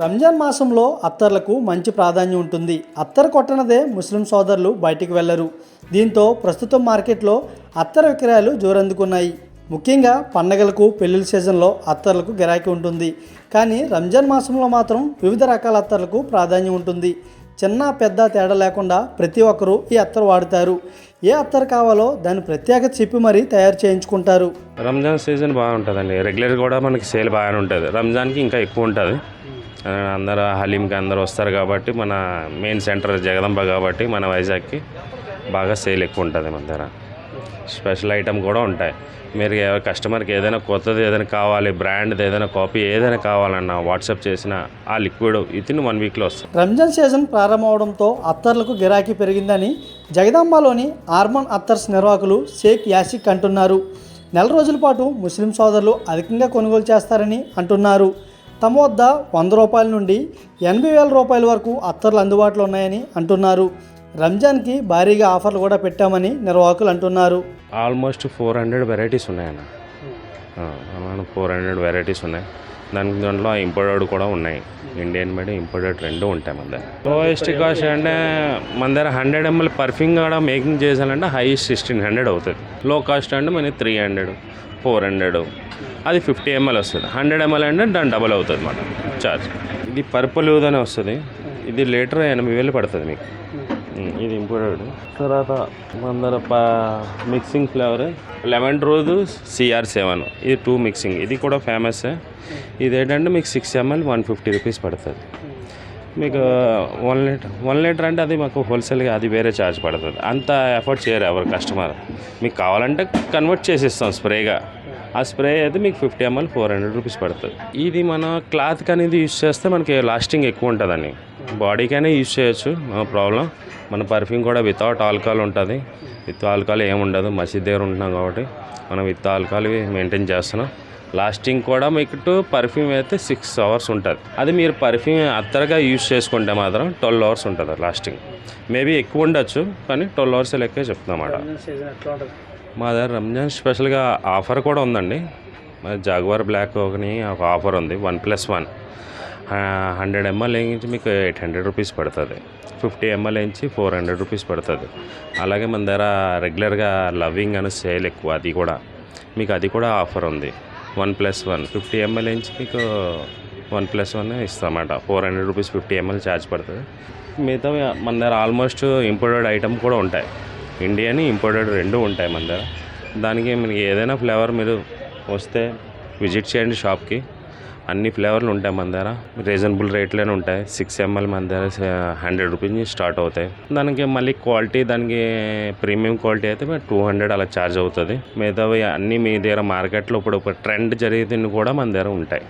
రంజాన్ మాసంలో అత్తర్లకు మంచి ప్రాధాన్యం ఉంటుంది. అత్తరు కొట్టనదే ముస్లిం సోదరులు బయటికి వెళ్ళరు దీంతో ప్రస్తుతం మార్కెట్లో అత్తర విక్రయాలు జోరందుకున్నాయి. ముఖ్యంగా పండగలకు పెళ్ళిళ్ళ సీజన్లో అత్తర్లకు గిరాకీ ఉంటుంది. కానీ రంజాన్ మాసంలో మాత్రం వివిధ రకాల అత్తర్లకు ప్రాధాన్యం ఉంటుంది. చిన్న పెద్ద తేడా లేకుండా ప్రతి ఒక్కరూ ఈ అత్తరు వాడుతారు. ఏ అత్తరు కావాలో దాని ప్రత్యేకత చెప్పి మరీ తయారు చేయించుకుంటారు. రంజాన్ సీజన్ బాగుంటుందండి. రెగ్యులర్ కూడా మనకి సేల్ బాగానే ఉంటుంది. రంజాన్కి ఇంకా ఎక్కువ ఉంటుంది. అందరూ హలీంకి అందరూ వస్తారు కాబట్టి మన మెయిన్ సెంటర్ జగదంబ కాబట్టి మన వైజాగ్కి బాగా సేల్ ఎక్కువ ఉంటుంది మన దగ్గర. స్పెషల్ ఐటమ్ కూడా ఉంటాయి. మీరు కస్టమర్కి ఏదైనా కొత్తది ఏదైనా కావాలి బ్రాండ్ది ఏదైనా కాపీ ఏదైనా కావాలన్నా వాట్సాప్ చేసిన ఆ లిక్విడ్ వితిన్ వన్ వీక్లో వస్తుంది. రంజాన్ సీజన్ ప్రారంభమవడంతో అత్తర్లకు గిరాకీ పెరిగిందని జగదాంబలోని ఆర్మన్ అత్తర్స్ నిర్వాహకులు షేక్ యాసిక్ అంటున్నారు. నెల రోజుల పాటు ముస్లిం సోదరులు అధికంగా కొనుగోలు చేస్తారని అంటున్నారు. తమ వద్ద వంద రూపాయల నుండి ఎనభై వేల రూపాయల వరకు అత్తర్లు అందుబాటులో ఉన్నాయని అంటున్నారు. రంజాన్కి భారీగా ఆఫర్లు కూడా పెట్టామని నిర్వాహకులు అంటున్నారు. ఆల్మోస్ట్ ఫోర్ హండ్రెడ్ వెరైటీస్ ఉన్నాయన్న. ఫోర్ హండ్రెడ్ వెరైటీస్ ఉన్నాయి. దానికి దాంట్లో ఇంపోర్టెడ్ కూడా ఉన్నాయి. ఇండియన్ మేడ్ ఇంపోర్టెడ్ రెండు ఉంటాయి మన దగ్గర. లోయెస్ట్ కాస్ట్ అంటే మన దగ్గర హండ్రెడ్ ఎంఎల్ పర్ఫ్యూమ్ కూడా మేకింగ్ చేయాలంటే హైయెస్ట్ సిక్స్టీన్ హండ్రెడ్ అవుతుంది. లో కాస్ట్ అంటే మనకి త్రీ హండ్రెడ్ ఫోర్ హండ్రెడ్ అది ఫిఫ్టీ ఎంఎల్ వస్తుంది. హండ్రెడ్ ఎంఎల్ అంటే దాని డబల్ అవుతుంది అన్నమాట చార్జ్ ఇది పర్పుల్ అనే వస్తుంది. ఇది లీటర్ ఎనభై వేలు పడుతుంది మీకు. ఉమ్, ఇది ఇంపోర్టెడ్ తర్వాత మన పా mixing flavour lemon rose CR seven. ఇది టూ మిక్సింగ్. ఇది కూడా ఫేమస్. ఇది ఏంటంటే మీకు six ml one fifty rupees పడుతుంది. మీకు వన్ లీటర్ వన్ లీటర్ అంటే అది మాకు హోల్సేల్గా అది వేరే ఛార్జ్ పడుతుంది. అంత ఎఫర్ట్ చేయరు ఎవరు కస్టమర్. మీకు కావాలంటే కన్వర్ట్ చేసిస్తాం స్ప్రేగా. ఆ స్ప్రే అయితే మీకు fifty ml four hundred rupees పడుతుంది. ఇది మన క్లాత్కి అనేది యూస్ చేస్తే మనకి లాస్టింగ్ ఎక్కువ ఉంటుందని. బాడీకైనా యూస్ చేయొచ్చు నో ప్రాబ్లం. మన పర్ఫ్యూమ్ కూడా వితౌట్ ఆల్కహాల్ ఉంటుంది. విత్ ఆల్కహాల్ ఏముండదు మసీద్ దగ్గర ఉంటున్నాం కాబట్టి మనం విత్ ఆల్కహాల్ మెయింటైన్ చేస్తున్నాం. లాస్టింగ్ కూడా మీకు పర్ఫ్యూమ్ అయితే సిక్స్ అవర్స్ ఉంటుంది. అది మీరు పర్ఫ్యూమ్ అత్తరగా యూస్ చేసుకుంటే మాత్రం ట్వెల్వ్ అవర్స్ ఉంటుంది లాస్టింగ్. మేబీ ఎక్కువ ఉండొచ్చు కానీ ట్వెల్వ్ అవర్స్ లెక్కే చెప్తున్నమాట మా దగ్గర రంజాన్ స్పెషల్గా ఆఫర్ కూడా ఉందండి. మరి జాగ్వార్ బ్లాక్ ఒకని ఒక ఆఫర్ ఉంది. One plus one. Hundred ml వేయించి మీకు ఎయిట్ హండ్రెడ్ రూపీస్ పడుతుంది. ఫిఫ్టీ ఎంఎల్ వేయించి ఫోర్ హండ్రెడ్ రూపీస్ పడుతుంది. అలాగే మన దగ్గర రెగ్యులర్గా లవింగ్ అని సేల్ ఎక్కువ అది కూడా. మీకు అది కూడా ఆఫర్ ఉంది. One plus one fifty ml వేయించి మీకు one plus one ఇస్తామన్నమాట four hundred rupees fifty ml charge పడుతుంది. మిగతా మన దగ్గర ఆల్మోస్ట్ ఇంపోర్టెడ్ ఐటమ్ కూడా ఉంటాయి. ఇండియన్ ఇంపోర్టెడ్ రెండు ఉంటాయి మన దగ్గర. దానికి మనకి ఏదైనా ఫ్లేవర్ మీరు వస్తే విజిట్ చేయండి షాప్కి అన్ని ఫ్లేవర్లు ఉంటాయి మన దగ్గర. రీజనబుల్ రేట్లోనే ఉంటాయి. సిక్స్ ఎంఎల్ మన దగ్గర హండ్రెడ్ రూపీస్ నుంచి స్టార్ట్ అవుతాయి. దానికి మళ్ళీ క్వాలిటీ దానికి ప్రీమియం క్వాలిటీ అయితే టూ హండ్రెడ్ అలా ఛార్జ్ అవుతుంది. మిగతావి అన్నీ మీ దగ్గర మార్కెట్లో ఇప్పుడు ఒక ట్రెండ్ జరిగింది కూడా మన దగ్గర ఉంటాయి.